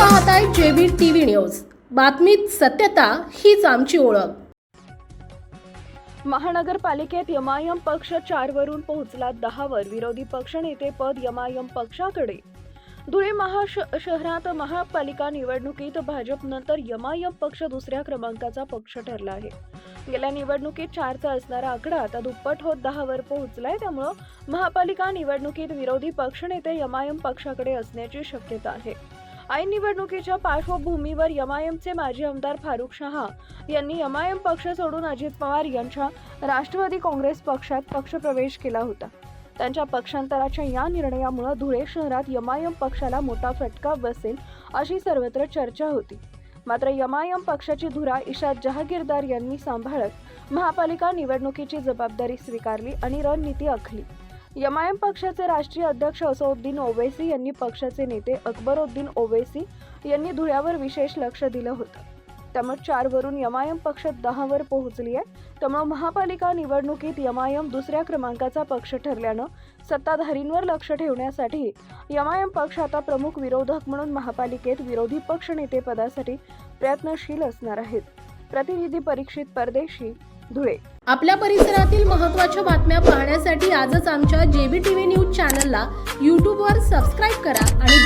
पाहताय JB TV news. बातमीत सत्यता हीच आमची ओळख. महानगरपालिकेत यमायम पक्ष चारवरून पोहोचला दहावर. विरोधी पक्षनेते पद यमायम पक्षाकडे. धुळे महाश शहरात महापालिका निवडणुकीत भाजपनंतर यमायम पक्ष दुसऱ्या क्रमांकाचा पक्ष ठरला आहे. गेल्या निवडणुकीत चारचा असणारा आकडा आता दुप्पट होत दहावर पोहोचलाय. त्यामुळं महापालिका निवडणुकीत विरोधी पक्षनेते यमायम पक्षाकडे असण्याची शक्यता आहे. ऐन निवडणुकीच्या पार्श्वभूमीवर यमायमचे माजी आमदार फारुख शहा यांनी यमायम पक्ष सोडून अजित पवार यांच्या राष्ट्रवादी काँग्रेस पक्षात पक्षप्रवेश केला होता. त्यांच्या पक्षांतराच्या या निर्णयामुळे धुळे शहरात यमायम पक्षाला मोठा फटका बसेल अशी सर्वत्र चर्चा होती. मात्र यमायम पक्षाची धुरा इशाद जहागीरदार यांनी सांभाळत महापालिका निवडणुकीची जबाबदारी स्वीकारली आणि रणनीती आखली. एमआयएम पक्षाचे राष्ट्रीय अध्यक्ष असौद्दीन ओवैसी यांनी पक्षाचे नेते अकबरोद्दीन ओवैसी यांनी धुळ्यावर विशेष लक्ष दिलं होतं. त्यामुळे चारवरून यमायम पक्ष दहावर पोहोचली आहे. त्यामुळे महापालिका निवडणुकीत यमायम दुसऱ्या क्रमांकाचा पक्ष ठरल्यानं सत्ताधारींवर लक्ष ठेवण्यासाठी यमायम पक्ष आता प्रमुख विरोधक म्हणून महापालिकेत विरोधी पक्ष नेतेपदासाठी प्रयत्नशील असणार आहेत. प्रतिनिधी परीक्षित परदेशी धुळे. आपल्या परिसरातील महत्त्वाच्या बातम्या पाहण्यासाठी आजच आमच्या जेबी टीव्ही न्यूज चॅनलला यूट्यूबवर सबस्क्राईब करा आणि